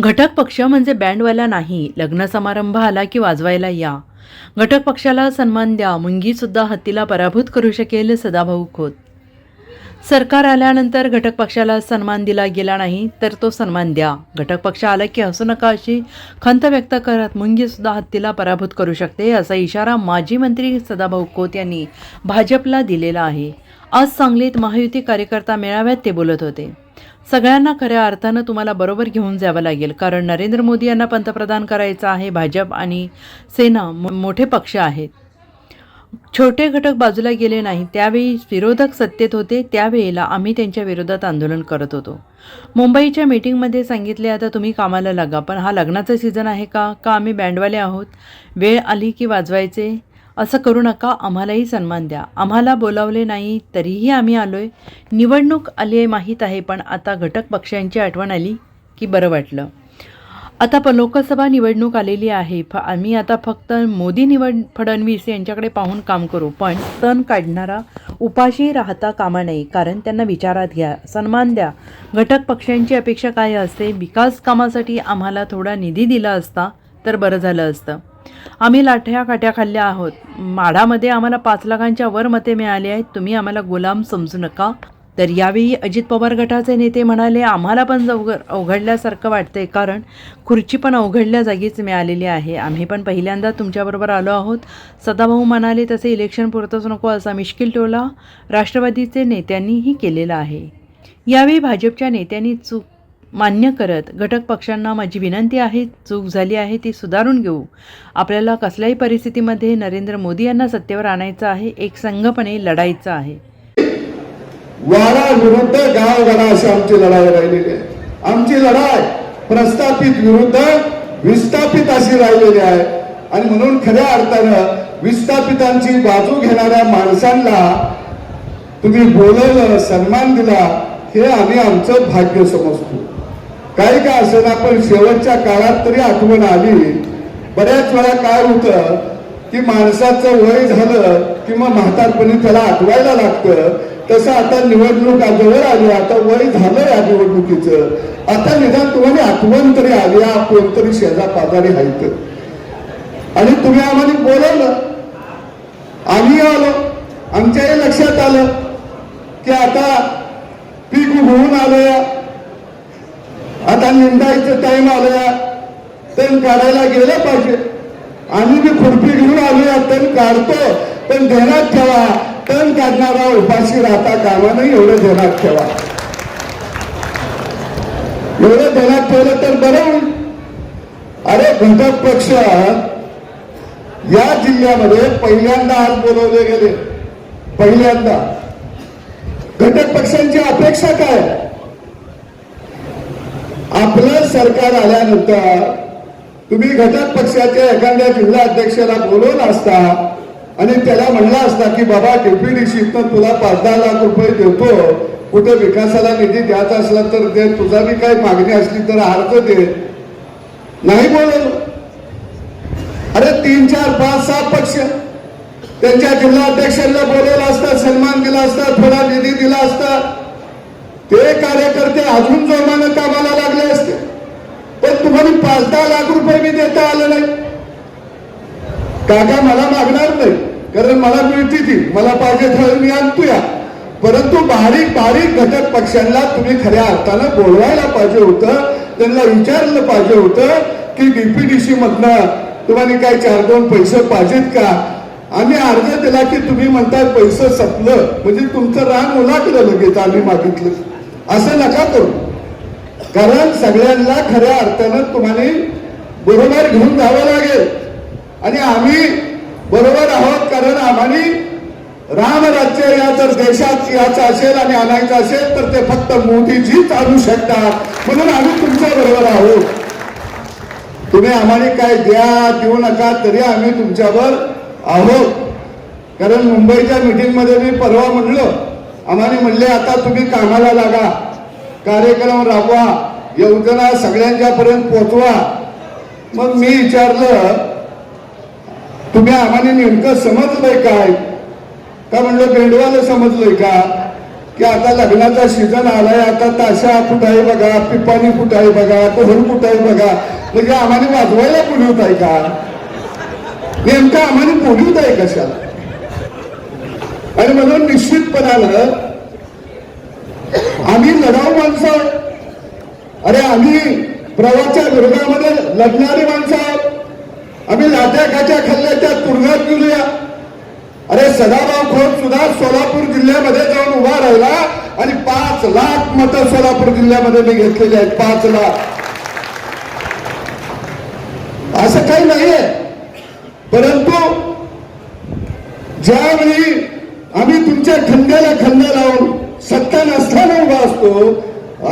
घटक पक्ष म्हणजे बँडवाला नाही लग्न समारंभ आला की वाजवायला या. घटक पक्षाला सन्मान द्या मुंगीसुद्धा हत्तीला पराभूत करू शकेल सदाभाऊ खोत. सरकार आल्यानंतर घटक पक्षाला सन्मान दिला गेला नाही तर तो सन्मान द्या. घटक पक्ष आला की हसू नका अशी खंत व्यक्त करत मुंगीसुद्धा हत्तीला पराभूत करू शकते असा इशारा माजी मंत्री सदाभाऊ खोत यांनी भाजपला दिलेला आहे. आज सांगलीत महायुती कार्यकर्ता मेळाव्यात ते बोलत होते. सगळ्यांना खऱ्या अर्थानं तुम्हाला बरोबर घेऊन जावं लागेल. कारण नरेंद्र मोदी यांना पंतप्रधान करायचं आहे भाजप आणि सेना मो- मोठे पक्ष आहेत. छोटे घटक बाजूला गेले नाही त्यावेळी विरोधक सत्तेत होते त्यावेळेला आम्ही त्यांच्या विरोधात आंदोलन करत होतो. मुंबईच्या मीटिंगमध्ये सांगितले आता तुम्ही कामाला लागा पण हा लग्नाचा सीझन आहे का? का आम्ही बँडवाले आहोत? वेळ आली की वाजवायचे? असं करू नका आम्हालाही सन्मान द्या. आम्हाला बोलावले नाही तरीही आम्ही आलो आहे निवडणूक आली आहे माहीत आहे पण आता घटक पक्षांची आठवण आली की बरं वाटलं. आता प लोकसभा निवडणूक आलेली आहे. फ आम्ही आता फक्त मोदी निवड फडणवीस यांच्याकडे पाहून काम करू. पण तण काढणारा उपाशी राहता कामा नये कारण त्यांना विचारात घ्या सन्मान द्या. घटक पक्षांची अपेक्षा काय असते? विकास कामासाठी आम्हाला थोडा निधी दिला असता तर बरं झालं असतं. आम्ही लाठ्या काट्या खाल्ल्या आहोत. माढामध्ये आम्हाला पाच लाखांच्या वर मते मिळाली आहेत. तुम्ही आम्हाला गुलाम समजू नका. तर यावेळी अजित पवार गटाचे नेते म्हणाले आम्हाला पण अवघ अवघडल्यासारखं वाटतंय कारण खुर्ची पण अवघडल्या जागीच मिळालेली आहे. आम्ही पण पहिल्यांदा तुमच्याबरोबर आलो आहोत. सदाभाऊ म्हणाले तसे इलेक्शन पुरतच नको असा मिश्किल टोला राष्ट्रवादीचे नेत्यांनीही केलेला आहे. यावेळी भाजपच्या नेत्यांनी चूक मान्य करत घटक पक्षांना माझी विनंती आहे चूक झाली आहे ती सुधारून घेऊ. आपल्याला कसल्याही परिस्थितीमध्ये नरेंद्र मोदी यांना सत्तेवर आणायचं आहे एक संघपणे लढायचं आहे. वारा विरुद्ध गावगाडा अशी आमची लढाई राहिलेली आहे. आमची लढाई प्रस्थापित विरुद्ध विस्थापित अशी राहिलेली आहे. आणि म्हणून खऱ्या अर्थानं विस्थापितांची बाजू घेणाऱ्या माणसांना तुम्ही बोलवलं सन्मान दिला हे आम्ही आमचं भाग्य समजतो. काही का असेना पण शेवटच्या काळात तरी आठवण आली. बऱ्याच वेळा काय होतं की माणसाचं वय झालं किंवा म्हातारपणी त्याला आठवायला लागतं. तसं आता निवडणूक जवळ आली आता वय झालं या निवडणुकीचं. आता निदान तुम्हाला आठवण तरी आली हा कोणतरी शेजा पाजारी हायत आणि तुम्ही आम्हाला बोलवलं. आम्ही आलो. आमच्याही लक्षात आलं की आता पीक उगवून आलंय आता निंदायचं टाइम आलंय. तण काढायला गेलं पाहिजे. आम्ही बी खुरपी घेऊन आलोया तण काढतो. पण ध्यानात ठेवा. तण काढणारा उपाशी राहता कामा नाही एवढं ध्यानात ठेवा. एवढं ध्यानात ठेवलं तर बरं होईल. अरे घटक पक्ष या जिल्ह्यामध्ये पहिल्यांदा आज बोलवले गेले. पहिल्यांदा. घटक पक्षांची अपेक्षा काय? आपलं सरकार आल्यानंतर तुम्ही घटक पक्षाच्या एखाद्या जिल्हा अध्यक्षाला बोलवलं असता आणि त्याला म्हणला असता की बाबा डेप्युटीशीतनं तुला पाच दहा लाख रुपये देतो कुठे विकासाला निधी द्यायचा असला तर दे तुझा बी काही मागणी असली तर अर्ज दे. नाही बोलवलं. अरे तीन चार पाच सहा पक्ष त्यांच्या जिल्हा अध्यक्षांना बोलवलं असतात सन्मान दिला असता थोडा निधी दिला असता ते कार्यकर्ते अजून जोमानं कामाला लागले असते. पण तुम्हाला पाच दहा लाख रुपये मी देता आलं नाही. काका मला मागणार नाही कारण मला मिळती ती. मला पाहिजे थळ मी आणतो या परंतु बारीक बारीक घटक पक्षांना तुम्ही खऱ्या अर्थानं बोलवायला पाहिजे होतं. त्यांना विचारलं पाहिजे होतं की डीपीडीसी मधनं तुम्हाला काय चार दोन पैसे पाहिजेत का? आम्ही अर्ज दिला की तुम्ही म्हणताय पैसे संपलं. म्हणजे तुमचं रान उलाटलं लगेच आम्ही मागितलं. असं नका करू. कारण सगळ्यांना खऱ्या अर्थानं तुम्हाला बरोबर घेऊन जावं लागेल. आणि आम्ही बरोबर आहोत कारण आम्हाला रामराज्य या जर देशात याचं असेल आणि आणायचं असेल तर ते फक्त मोदीजीच आणू शकतात. म्हणून आम्ही तुमच्या बरोबर आहोत. तुम्ही आम्हाला काय द्या देऊ नका तरी आम्ही तुमच्यावर आहोत. कारण मुंबईच्या मीटिंगमध्ये मी परवा म्हणलो आम्हाला म्हणले आता तुम्ही कामाला लागा. कार्यक्रम राबवा. योजना सगळ्यांच्या पर्यंत पोहोचवा मग मी विचारलं तुम्ही आम्हाला नेमकं समजलंय काय? का म्हणलं बेंडवाला समजलंय का? की आता लग्नाचा सीझन आलाय आता ताशा कुठं आहे बघा पिपाणी कुठं आहे बघा कोहर कुठं आहे बघा म्हणजे आम्हाला वाजवायला बोलवत आहे का? नेमकं आम्हाला बोलवत आहे कशाला? आणि म्हणून निश्चितपणानं आम्ही लढाऊ माणसं आहोत. अरे आम्ही प्रवाच्या विरोधामध्ये लढणारी माणसं आहोत. आम्ही लाट्या खल्ल्याच्या खाल्ल्याच्या तुरुंगात गेलोया. अरे सदाभाऊ खोत सुद्धा सोलापूर जिल्ह्यामध्ये जाऊन उभा राहिला आणि पाच लाख मतं सोलापूर जिल्ह्यामध्ये मी घेतलेली आहेत. पाच लाख. असं काही नाहीये. परंतु ज्यावेळी आम्ही तुमच्या खंद्याला खंदा लावून सत्ता नसताना उभा असतो.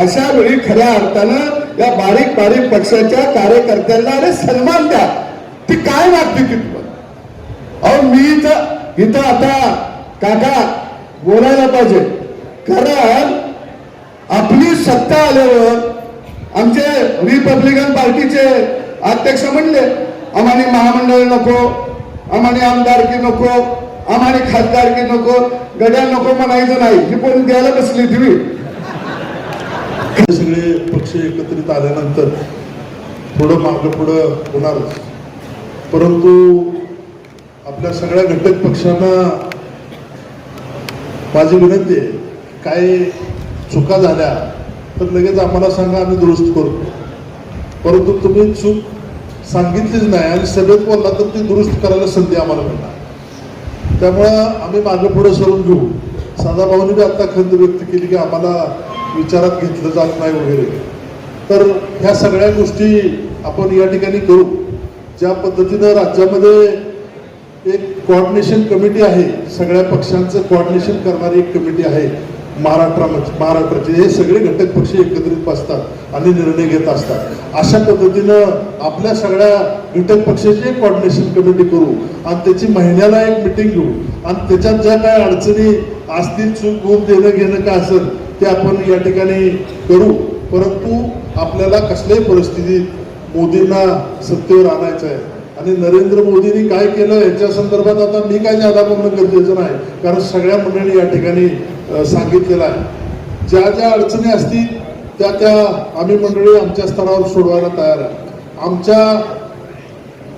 अशा वेळी खऱ्या अर्थानं या बारीक बारीक पक्षाच्या कार्यकर्त्यांना अरे सन्मान द्या. ती काय वागते तिथं अहो मी तर इथं आता काका बोलायला पाहिजे. कारण आपली सत्ता आल्यावर आमचे रिपब्लिकन पार्टीचे अध्यक्ष म्हणले आम्हाला महामंडळ नको आम्हाला आमदारकी नको आम्हाला खासदारकी नको गड्या नको म्हणायचं नाही. ही पण द्यायला बसली तुम्ही सगळे पक्ष एकत्रित आल्यानंतर थोडं मागं पुढं होणारच परंतु आपल्या सगळ्या घटक पक्षांना माझी विनंती आहे काय चुका झाल्या तर लगेच आम्हाला सांगा आम्ही दुरुस्त करतो परंतु तुम्ही चूक सांगितलीच नाही आणि सभेत बोलला तर ती दुरुस्त करायला संधी आम्हाला मिळणार. त्यामुळं आम्ही मागं पुढे सरून घेऊ. सदाभाऊनी बी आत्ता खंत व्यक्त केली की आम्हाला विचारात घेतलं जात नाही वगैरे. तर ह्या सगळ्या गोष्टी आपण या ठिकाणी करू. ज्या पद्धतीनं राज्यामध्ये एक कोऑर्डिनेशन कमिटी आहे सगळ्या पक्षांचं कोऑर्डिनेशन करणारी एक कमिटी आहे. महाराष्ट्रामध्ये महाराष्ट्राचे हे सगळे घटक पक्ष एकत्रित बसतात आणि निर्णय घेत असतात. अशा पद्धतीनं आपल्या सगळ्या घटक पक्षाची एक कॉर्डिनेशन कमिटी करू आणि त्याची महिन्याला एक मिटिंग घेऊ. आणि त्याच्यात ज्या काय अडचणी असतील चूक गुण देणं घेणं काय असेल ते आपण या ठिकाणी करू. परंतु आपल्याला कसल्याही परिस्थितीत मोदींना सत्तेवर आणायचं आहे. आणि नरेंद्र मोदींनी काय केलं याच्या संदर्भात आता मी काय जादा बोलणं गरजेचं नाही. कारण सगळ्या मंडळी या ठिकाणी सांगितलेलं आहे. ज्या ज्या अडचणी असतील त्या त्या आम्ही मंडळी आमच्या स्तरावर सोडवायला तयार आहे. आमच्या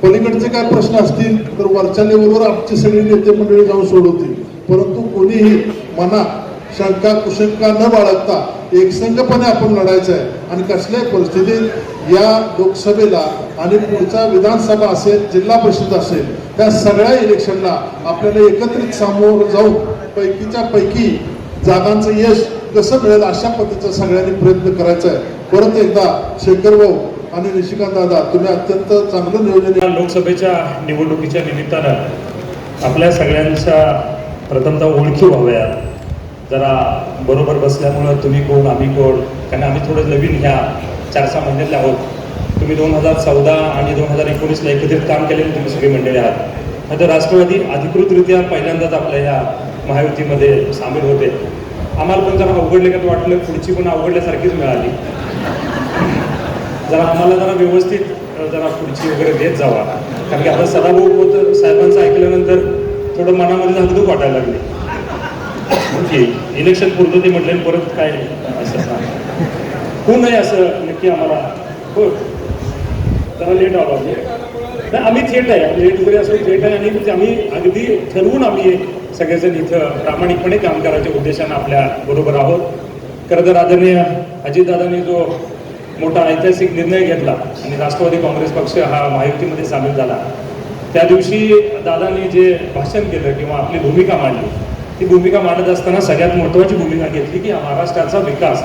पलीकडचे काय प्रश्न असतील तर वरच्या लेवलवर आमची सगळी नेते मंडळी जाऊन सोडवतील. परंतु कोणीही मनात शंका कुशंका न बाळगता एकसंघपणे आपण लढायचं आहे. आणि कसल्याही परिस्थितीत या लोकसभेला आणि पुढचा विधानसभा असेल जिल्हा परिषद असेल त्या सगळ्या इलेक्शनला आपल्याला एकत्रित सामोर जाऊन पैकीच्या पैकी जागांचं यश कसं मिळेल अशा पद्धतीचा सगळ्यांनी प्रयत्न करायचा आहे. परत एकदा शेखर भाऊ आणि निशिकांत दादा तुम्ही अत्यंत चांगलं नियोजन लोकसभेच्या निवडणुकीच्या निमित्तानं आपल्या सगळ्यांच्या प्रथमतः ओळखी व्हाव्या. जरा बरोबर बसल्यामुळं तुम्ही कोण आम्ही कोण? कारण आम्ही थोडं नवीन ह्या चार सहा महिन्यातले आहोत. तुम्ही दोन हजार चौदा आणि दोन हजार एकोणीसला एकत्रित काम केलेले तुम्ही सगळे मंडळी आहात. आता राष्ट्रवादी अधिकृतरित्या पहिल्यांदाच आपल्या ह्या महायुतीमध्ये सामील होते. आम्हाला पण जरा अवघडले का वाटलं पुढची पण अवघडल्यासारखीच मिळाली. जरा आम्हाला जरा व्यवस्थित जरा खुर्ची वगैरे देत जावा. कारण की आता सदाभाऊ होत साहेबांचं ऐकल्यानंतर थोडं मनामध्ये धाकधूक वाटायला लागली. ओके इलेक्शन पुरतं ते म्हटलं परत काय असं सांग. कोण नाही असं नक्की आम्हाला. हो. जरा लेट आलो आम्ही. नाही आम्ही थेट आहे. लेट वगैरे असं थेट आहे आणि आम्ही अगदी ठरवून आम्ही सगळेजण इथं प्रामाणिकपणे काम करायच्या उद्देशानं आपल्या बरोबर आहोत. खरं तर आदरणीय अजितदादांनी जो मोठा ऐतिहासिक निर्णय घेतला आणि राष्ट्रवादी काँग्रेस पक्ष हा महायुतीमध्ये सामील झाला त्या दिवशी दादांनी जे भाषण केलं किंवा आपली भूमिका मांडली ती भूमिका मांडत असताना सगळ्यात महत्त्वाची भूमिका घेतली की महाराष्ट्राचा विकास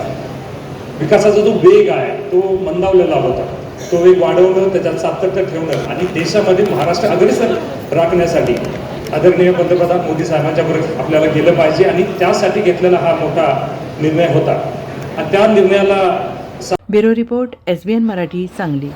विकासाचा जो वेग आहे तो मंदावलेला होता. तो वेग वाढवणं त्याच्यात सातत्य ठेवणं आणि देशामध्ये महाराष्ट्र अग्रेसर राखण्यासाठी आदरणीय पंतप्रधान मोदी साहेबांच्या बरोबर आपल्याला गेलं पाहिजे आणि त्यासाठी घेतलेला हा मोठा निर्णय होता. आणि त्या निर्णयाला bureau report S Marathi Sangli.